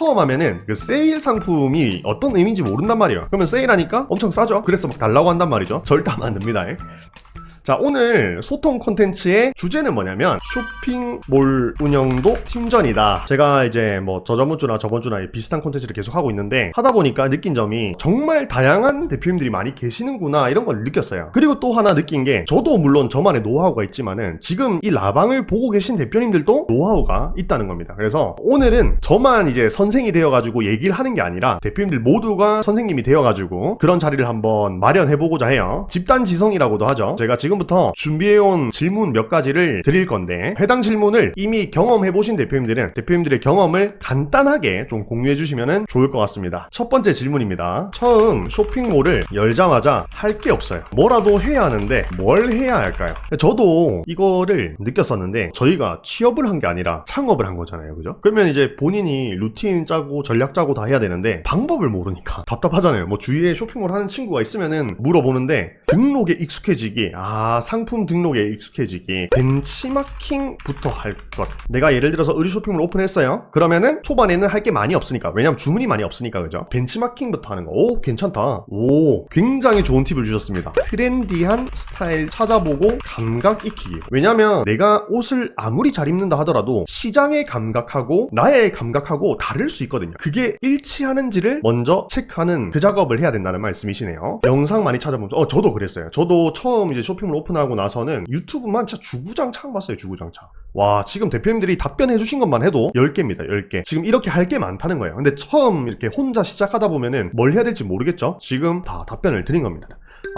처음 하면은 그 세일 상품이 어떤 의미인지 모른단 말이에요. 그러면 세일하니까 엄청 싸죠? 그래서 막 달라고 한단 말이죠. 절대 안 됩니다. 자, 오늘 소통 콘텐츠의 주제는 뭐냐면 쇼핑몰 운영도 팀전이다. 제가 이제 뭐 저저번주나 저번주나 비슷한 콘텐츠를 계속 하고 있는데 하다 보니까 느낀 점이 정말 다양한 대표님들이 많이 계시는구나 이런 걸 느꼈어요. 그리고 또 하나 느낀 게 저도 물론 저만의 노하우가 있지만은 지금 이 라방을 보고 계신 대표님들도 노하우가 있다는 겁니다. 그래서 오늘은 저만 이제 선생이 되어가지고 얘기를 하는 게 아니라 대표님들 모두가 선생님이 되어가지고 그런 자리를 한번 마련해보고자 해요. 집단 지성이라고도 하죠. 제가 지금 부터 준비해온 질문 몇 가지를 드릴 건데 해당 질문을 이미 경험해보신 대표님들은 대표님들의 경험을 간단하게 좀 공유해 주시면 좋을 것 같습니다. 첫 번째 질문입니다. 처음 쇼핑몰을 열자마자 할 게 없어요. 뭐라도 해야 하는데 뭘 해야 할까요? 저도 이거를 느꼈었는데 저희가 취업을 한 게 아니라 창업을 한 거잖아요. 그죠? 그러면 이제 본인이 루틴 짜고 전략 짜고 다 해야 되는데 방법을 모르니까 답답하잖아요. 뭐 주위에 쇼핑몰 하는 친구가 있으면은 물어보는데 등록에 익숙해지기, 아 상품 등록에 익숙해지기, 벤치마킹부터 할 것. 내가 예를 들어서 의류 쇼핑몰 오픈했어요. 그러면은 초반에는 할 게 많이 없으니까 왜냐면 주문이 많이 없으니까 그죠? 벤치마킹부터 하는 거. 오 괜찮다. 오 굉장히 좋은 팁을 주셨습니다. 트렌디한 스타일 찾아보고 감각 익히기. 왜냐면 내가 옷을 아무리 잘 입는다 하더라도 시장의 감각하고 나의 감각하고 다를 수 있거든요. 그게 일치하는지를 먼저 체크하는 그 작업을 해야 된다는 말씀이시네요. 영상 많이 찾아보면서 어 저도 그랬어요. 저도 처음 이제 쇼핑 몰 오픈하고 나서는 유튜브만 진짜 주구장창 봤어요. 주구장창. 와 지금 대표님들이 답변해 주신 것만 해도 10개입니다. 10개. 지금 이렇게 할 게 많다는 거예요. 근데 처음 이렇게 혼자 시작하다 보면은 뭘 해야 될지 모르겠죠? 지금 다 답변을 드린 겁니다.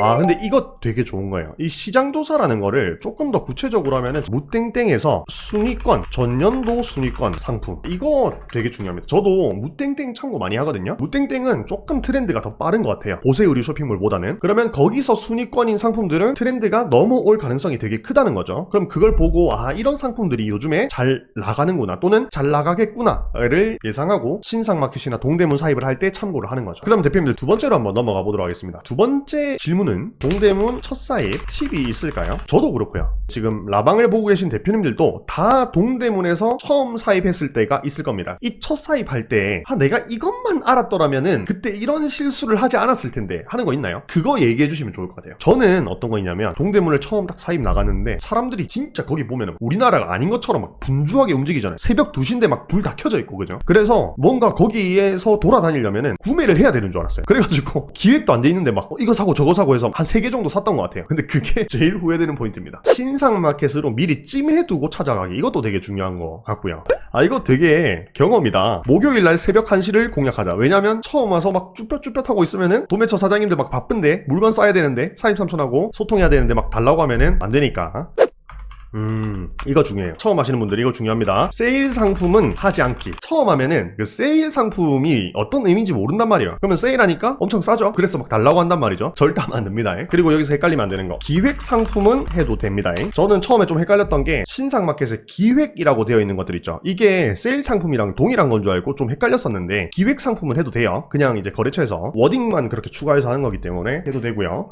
아 근데 이거 되게 좋은 거예요. 이 시장조사라는 거를 조금 더 구체적으로 하면은 무땡땡에서 순위권 전년도 순위권 상품. 이거 되게 중요합니다. 저도 무땡땡 참고 많이 하거든요. 무땡땡은 조금 트렌드가 더 빠른 것 같아요. 보세 의류 쇼핑몰보다는. 그러면 거기서 순위권인 상품들은 트렌드가 넘어올 가능성이 되게 크다는 거죠. 그럼 그걸 보고 아 이런 상품들이 요즘에 잘 나가는구나 또는 잘 나가겠구나를 예상하고 신상마켓이나 동대문 사입을 할 때 참고를 하는 거죠. 그럼 대표님들 두 번째로 한번 넘어가 보도록 하겠습니다. 두 번째 질 문은 동대문 첫 사입 팁이 있을까요? 저도 그렇고요. 지금 라방을 보고 계신 대표님들도 다 동대문에서 처음 사입했을 때가 있을 겁니다. 이 첫 사입할 때 아, 내가 이것만 알았더라면은 그때 이런 실수를 하지 않았을 텐데 하는 거 있나요? 그거 얘기해 주시면 좋을 것 같아요. 저는 어떤 거 있냐면 동대문을 처음 딱 사입 나갔는데 사람들이 진짜 거기 보면은 우리나라가 아닌 것처럼 막 분주하게 움직이잖아요. 새벽 2시인데 막 불 다 켜져 있고 그죠? 그래서 뭔가 거기에서 돌아다니려면은 구매를 해야 되는 줄 알았어요. 그래가지고 기획도 안 돼 있는데 막 어, 이거 사고 저거 사고 해서 한 3개 정도 샀던 것 같아요. 근데 그게 제일 후회되는 포인트입니다. 신상 마켓으로 미리 찜해두고 찾아가기. 이것도 되게 중요한 것 같고요. 아, 이거 되게 경험이다. 목요일 날 새벽 1시를 공략하자. 왜냐면 처음 와서 막 쭈뼛쭈뼛 하고 있으면은 도매처 사장님들 막 바쁜데 물건 싸야 되는데 사임삼촌하고 소통해야 되는데 막 달라고 하면은 안 되니까. 음, 이거 중요해요. 처음 하시는 분들이 이거 중요합니다. 세일 상품은 하지 않기. 처음 하면은 그 세일 상품이 어떤 의미인지 모른단 말이에요. 그러면 세일하니까 엄청 싸죠? 그래서 막 달라고 한단 말이죠. 절대 안 됩니다. 그리고 여기서 헷갈리면 안 되는 거. 기획 상품은 해도 됩니다. 저는 처음에 좀 헷갈렸던 게 신상 마켓에 기획이라고 되어 있는 것들 있죠. 이게 세일 상품이랑 동일한 건 줄 알고 좀 헷갈렸었는데 기획 상품은 해도 돼요. 그냥 이제 거래처에서 워딩만 그렇게 추가해서 하는 거기 때문에 해도 되고요.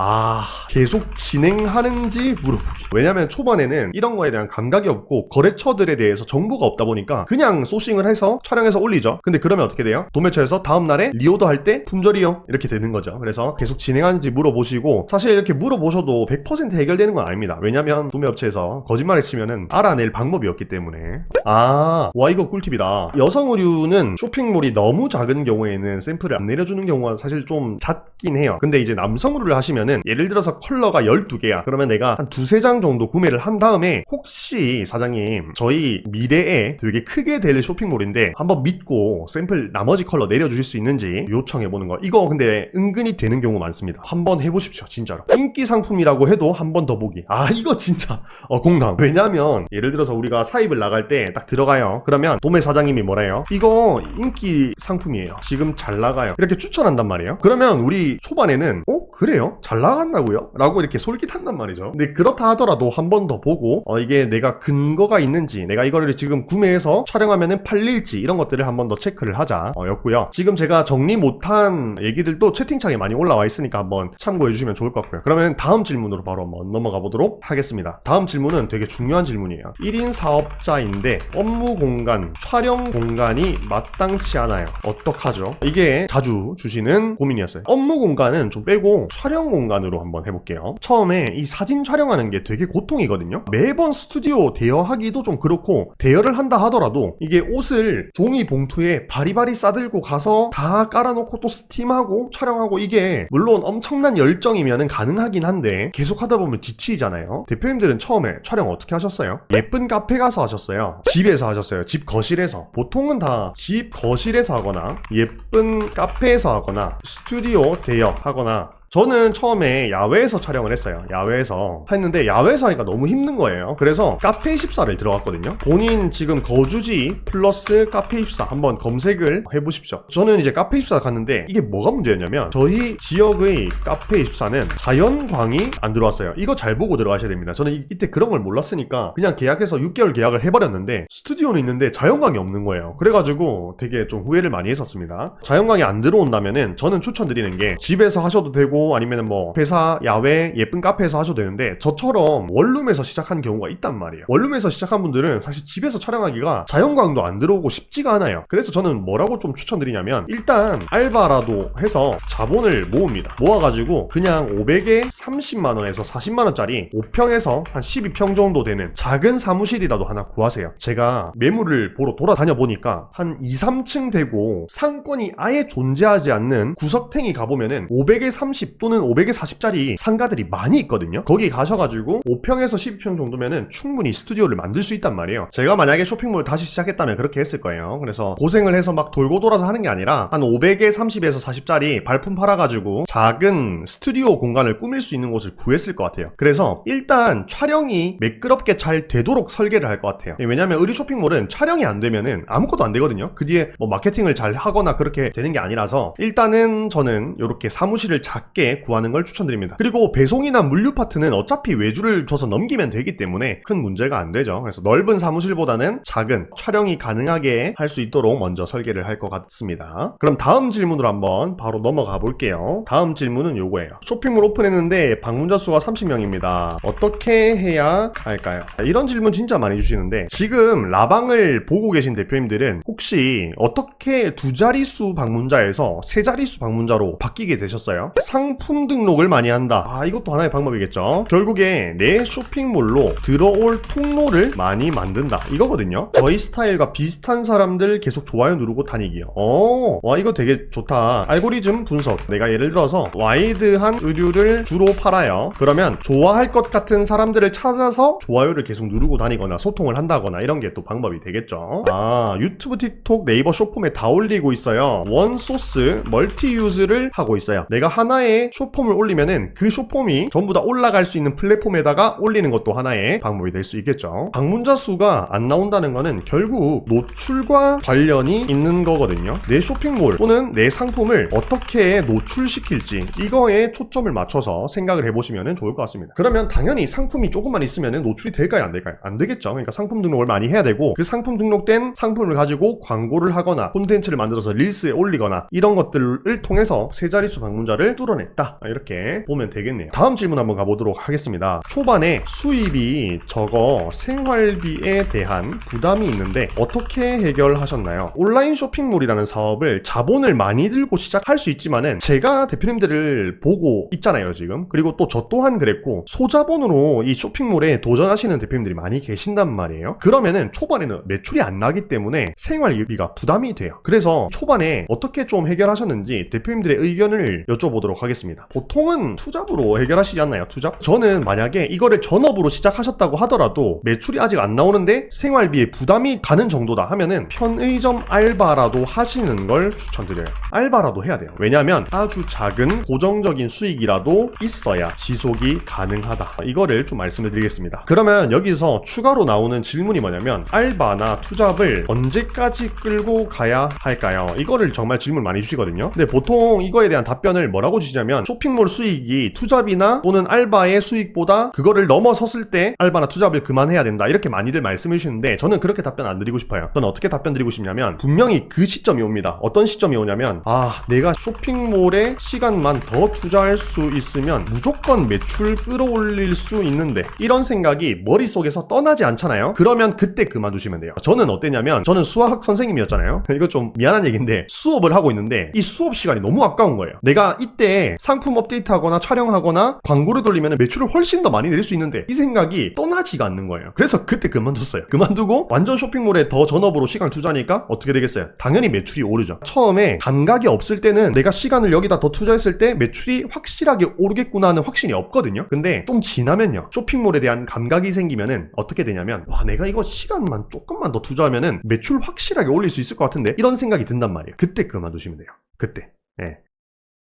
아, 계속 진행하는지 물어보기. 왜냐면 초반에는 이런 거에 대한 감각이 없고 거래처들에 대해서 정보가 없다 보니까 그냥 소싱을 해서 촬영해서 올리죠. 근데 그러면 어떻게 돼요? 도매처에서 다음날에 리오더 할 때 품절이요. 이렇게 되는 거죠. 그래서 계속 진행하는지 물어보시고 사실 이렇게 물어보셔도 100% 해결되는 건 아닙니다. 왜냐면 도매업체에서 거짓말을 치면은 알아낼 방법이 없기 때문에. 아, 와, 이거 꿀팁이다. 여성 의류는 쇼핑몰이 너무 작은 경우에는 샘플을 안 내려주는 경우가 사실 좀 잦긴 해요. 근데 이제 남성 의류를 하시면 은 예를 들어서 컬러가 12개야. 그러면 내가 한 두세 장 정도 구매를 한 다음에 혹시 사장님 저희 미래에 되게 크게 될 쇼핑몰인데 한번 믿고 샘플 나머지 컬러 내려주실 수 있는지 요청해보는 거. 이거 근데 은근히 되는 경우 많습니다. 한번 해보십시오. 진짜로. 인기 상품이라고 해도 한 번 더 보기. 아 이거 진짜 어 공감. 왜냐면 예를 들어서 우리가 사입을 나갈 때 딱 들어가요. 그러면 도매 사장님이 뭐래요? 이거 인기 상품이에요. 지금 잘 나가요. 이렇게 추천한단 말이에요. 그러면 우리 초반에는 어? 그래요? 잘 나간다고요? 라고 이렇게 솔깃한단 말이죠. 근데 그렇다 하더라도 한 번 더 보고 어, 이게 내가 근거가 있는지 내가 이거를 지금 구매해서 촬영하면은 팔릴지 이런 것들을 한 번 더 체크를 하자 어, 였고요. 지금 제가 정리 못한 얘기들도 채팅창에 많이 올라와 있으니까 한번 참고해 주시면 좋을 것 같고요. 그러면 다음 질문으로 바로 한번 넘어가 보도록 하겠습니다. 다음 질문은 되게 중요한 질문이에요. 1인 사업자인데 업무 공간, 촬영 공간이 마땅치 않아요. 어떡하죠? 이게 자주 주시는 고민이었어요. 업무 공간은 좀 빼고 촬영 공간으로 한번 해볼게요. 처음에 이 사진 촬영하는 게 되게 고통이거든요. 매번 스튜디오 대여하기도 좀 그렇고 대여를 한다 하더라도 이게 옷을 종이 봉투에 바리바리 싸들고 가서 다 깔아놓고 또 스팀하고 촬영하고 이게 물론 엄청난 열정이면 가능하긴 한데 계속 하다 보면 지치잖아요. 대표님들은 처음에 촬영 어떻게 하셨어요? 예쁜 카페 가서 하셨어요. 집에서 하셨어요. 집 거실에서. 보통은 다 집 거실에서 하거나 예쁜 카페에서 하거나 스튜디오 대여 하거나 저는 처음에 야외에서 촬영을 했어요. 야외에서 했는데 야외에서 하니까 너무 힘든 거예요. 그래서 카페 24를 들어갔거든요. 본인 지금 거주지 플러스 카페 24 한번 검색을 해보십시오. 저는 이제 카페 24 갔는데 이게 뭐가 문제였냐면 저희 지역의 카페 24는 자연광이 안 들어왔어요. 이거 잘 보고 들어가셔야 됩니다. 저는 이- 이때 그런 걸 몰랐으니까 그냥 계약해서 6개월 계약을 해버렸는데 스튜디오는 있는데 자연광이 없는 거예요. 그래가지고 되게 좀 후회를 많이 했었습니다. 자연광이 안 들어온다면은 저는 추천드리는 게 집에서 하셔도 되고 아니면은 뭐 회사 야외 예쁜 카페에서 하셔도 되는데 저처럼 원룸에서 시작한 경우가 있단 말이에요. 원룸에서 시작한 분들은 사실 집에서 촬영하기가 자연광도 안 들어오고 쉽지가 않아요. 그래서 저는 뭐라고 좀 추천드리냐면 일단 알바라도 해서 자본을 모읍니다. 모아가지고 그냥 500에 30만 원에서 40만 원짜리 5평에서 한 12평 정도 되는 작은 사무실이라도 하나 구하세요. 제가 매물을 보러 돌아다녀 보니까 한 2, 3층 되고 상권이 아예 존재하지 않는 구석탱이 가보면은 500에 30 또는 500에 40짜리 상가들이 많이 있거든요. 거기 가셔가지고 5평에서 12평 정도면은 충분히 스튜디오를 만들 수 있단 말이에요. 제가 만약에 쇼핑몰 다시 시작했다면 그렇게 했을 거예요. 그래서 고생을 해서 막 돌고 돌아서 하는 게 아니라 한 500에 30에서 40짜리 발품 팔아가지고 작은 스튜디오 공간을 꾸밀 수 있는 곳을 구했을 것 같아요. 그래서 일단 촬영이 매끄럽게 잘 되도록 설계를 할 것 같아요. 왜냐면 의류 쇼핑몰은 촬영이 안 되면은 아무것도 안 되거든요. 그 뒤에 뭐 마케팅을 잘 하거나 그렇게 되는 게 아니라서 일단은 저는 이렇게 사무실을 작게 구하는 걸 추천드립니다. 그리고 배송이나 물류 파트는 어차피 외주를 줘서 넘기면 되기 때문에 큰 문제가 안 되죠. 그래서 넓은 사무실보다는 작은 촬영이 가능하게 할 수 있도록 먼저 설계를 할 것 같습니다. 그럼 다음 질문으로 한번 바로 넘어가 볼게요. 다음 질문은 요거예요. 쇼핑몰 오픈했는데 방문자 수가 30명입니다. 어떻게 해야 할까요? 이런 질문 진짜 많이 주시는데 지금 라방을 보고 계신 대표님들은 혹시 어떻게 두 자릿수 방문자에서 세 자릿수 방문자로 바뀌게 되셨어요? 상품 등록을 많이 한다. 아 이것도 하나의 방법이겠죠. 결국에 내 쇼핑몰로 들어올 통로를 많이 만든다. 이거거든요. 저희 스타일과 비슷한 사람들 계속 좋아요 누르고 다니기요. 어, 와 이거 되게 좋다. 알고리즘 분석. 내가 예를 들어서 와이드한 의류를 주로 팔아요. 그러면 좋아할 것 같은 사람들을 찾아서 좋아요를 계속 누르고 다니거나 소통을 한다거나 이런 게 또 방법이 되겠죠. 아 유튜브, 틱톡, 네이버 쇼폼에 다 올리고 있어요. 원 소스 멀티 유즈를 하고 있어요. 내가 하나의 쇼폼을 올리면은 그 쇼폼이 전부 다 올라갈 수 있는 플랫폼에다가 올리는 것도 하나의 방법이 될 수 있겠죠. 방문자 수가 안 나온다는 거는 결국 노출과 관련이 있는 거거든요. 내 쇼핑몰 또는 내 상품을 어떻게 노출시킬지 이거에 초점을 맞춰서 생각을 해보시면 좋을 것 같습니다. 그러면 당연히 상품이 조금만 있으면 노출이 될까요? 안 될까요? 안 되겠죠. 그러니까 상품 등록을 많이 해야 되고 그 상품 등록된 상품을 가지고 광고를 하거나 콘텐츠를 만들어서 릴스에 올리거나 이런 것들을 통해서 세 자릿수 방문자를 뚫어 냈다. 이렇게 보면 되겠네요. 다음 질문 한번 가보도록 하겠습니다. 초반에 수입이 적어 생활비에 대한 부담이 있는데 어떻게 해결하셨나요? 온라인 쇼핑몰이라는 사업을 자본을 많이 들고 시작할 수 있지만은 제가 대표님들을 보고 있잖아요 지금 그리고 또 저 또한 그랬고 소자본으로 이 쇼핑몰에 도전하시는 대표님들이 많이 계신단 말이에요 그러면은 초반에는 매출이 안 나기 때문에 생활비가 부담이 돼요 그래서 초반에 어떻게 좀 해결하셨는지 대표님들의 의견을 여쭤보도록 하겠습니다 보통은 투잡으로 해결하시지 않나요 투잡? 저는 만약에 이거를 전업으로 시작하셨다고 하더라도 매출이 아직 안 나오는데 생활비에 부담이 가는 정도다 하면은 편의점 알바라도 하시는 걸 추천드려요. 알바라도 해야 돼요. 왜냐하면 아주 작은 고정적인 수익이라도 있어야 지속이 가능하다. 이거를 좀 말씀을 드리겠습니다. 그러면 여기서 추가로 나오는 질문이 뭐냐면 알바나 투잡을 언제까지 끌고 가야 할까요? 이거를 정말 질문 많이 주시거든요. 근데 보통 이거에 대한 답변을 뭐라고 주시냐 면 느끼시냐면 쇼핑몰 수익이 투잡이나 또는 알바의 수익보다 그거를 넘어섰을 때 알바나 투잡을 그만해야 된다. 이렇게 많이들 말씀해 주시는데 저는 그렇게 답변 안 드리고 싶어요. 저는 어떻게 답변 드리고 싶냐면 분명히 그 시점이 옵니다. 어떤 시점이 오냐면 아 내가 쇼핑몰에 시간만 더 투자할 수 있으면 무조건 매출 끌어올릴 수 있는데 이런 생각이 머릿속에서 떠나지 않잖아요. 그러면 그때 그만두시면 돼요. 저는 어땠냐면 저는 수학 선생님이었잖아요. 이거 좀 미안한 얘기인데 수업을 하고 있는데 이 수업 시간이 너무 아까운 거예요. 내가 이때 상품 업데이트하거나 촬영하거나 광고를 돌리면 매출을 훨씬 더 많이 낼 수 있는데 이 생각이 떠나지가 않는 거예요. 그래서 그때 그만뒀어요. 그만두고 완전 쇼핑몰에 더 전업으로 시간 투자하니까 어떻게 되겠어요? 당연히 매출이 오르죠. 처음에 감각이 없을 때는 내가 시간을 여기다 더 투자했을 때 매출이 확실하게 오르겠구나 하는 확신이 없거든요. 근데 좀 지나면요. 쇼핑몰에 대한 감각이 생기면은 어떻게 되냐면 와 내가 이거 시간만 조금만 더 투자하면은 매출 확실하게 올릴 수 있을 것 같은데 이런 생각이 든단 말이에요. 그때 그만두시면 돼요. 그때. 예.